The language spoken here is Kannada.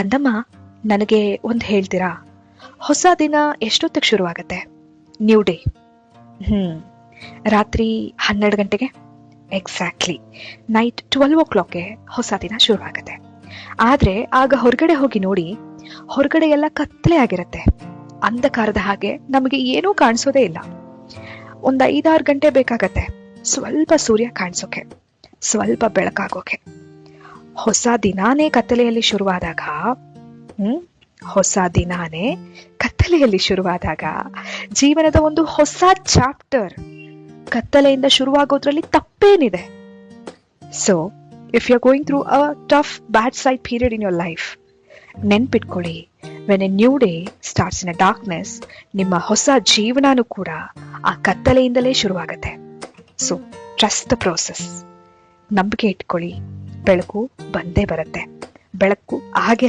ಕಂದಮ್ಮ ನನಗೆ ಒಂದು ಹೇಳ್ತೀರಾ? ಹೊಸ ದಿನ ಎಷ್ಟೊತ್ತಿಗೆ ಶುರುವಾಗತ್ತೆ? New day. ಹ್ಮ್. ರಾತ್ರಿ ಹನ್ನೆರಡು ಗಂಟೆಗೆ? ಎಕ್ಸಾಕ್ಟ್ಲಿ ನೈಟ್ ಟ್ವೆಲ್ವ್ ಓ ಕ್ಲಾಕ್ಗೆ ಹೊಸ ದಿನ ಶುರುವಾಗತ್ತೆ. ಆದ್ರೆ ಆಗ ಹೊರಗಡೆ ಹೋಗಿ ನೋಡಿ ಹೊರಗಡೆ ಎಲ್ಲ ಕತ್ತಲೆ ಆಗಿರತ್ತೆ. ಅಂಧಕಾರದ ಹಾಗೆ ನಮಗೆ ಏನೂ ಕಾಣಿಸೋದೇ ಇಲ್ಲ. ಒಂದ್ ಐದಾರು ಗಂಟೆ ಬೇಕಾಗತ್ತೆ. ಸ್ವಲ್ಪ ಸೂರ್ಯ ಕಾಣಿಸೋಕೆ ಸ್ವಲ್ಪ ಬೆಳಕಾಗೋಕೆ. ಹೊಸ ದಿನಾನೇ ಕತ್ತಲೆಯಲ್ಲಿ ಶುರುವಾದಾಗ, ಹ್ಮ್? ಹೊಸ ದಿನಾನೇ ಕತ್ತಲೆಯಲ್ಲಿ ಶುರುವಾದಾಗ ಜೀವನದ ಒಂದು ಹೊಸ ಚಾಪ್ಟರ್ ಕತ್ತಲೆಯಿಂದ ಶುರುವಾಗೋದ್ರಲ್ಲಿ ತಪ್ಪೇನಿದೆ. So if you are going through a tough bad side period in your life ನೆನ್ಪಿಟ್ಕೊಳ್ಳಿ. When a new day starts in a darkness ನಿಮ್ಮ ಹೊಸ ಜೀವನನೂ ಕೂಡ ಆ ಕತ್ತಲೆಯಿಂದಲೇ ಶುರುವಾಗುತ್ತೆ. ಸೊ ಟ್ರಸ್ಟ್ ದ ಪ್ರೋಸೆಸ್ ನಂಬಿಕೆ ಇಟ್ಕೊಳ್ಳಿ. ಬೆಳಕು ಬಂದೇ ಬರುತ್ತೆ. ಬೆಳಕು ಹಾಗೆ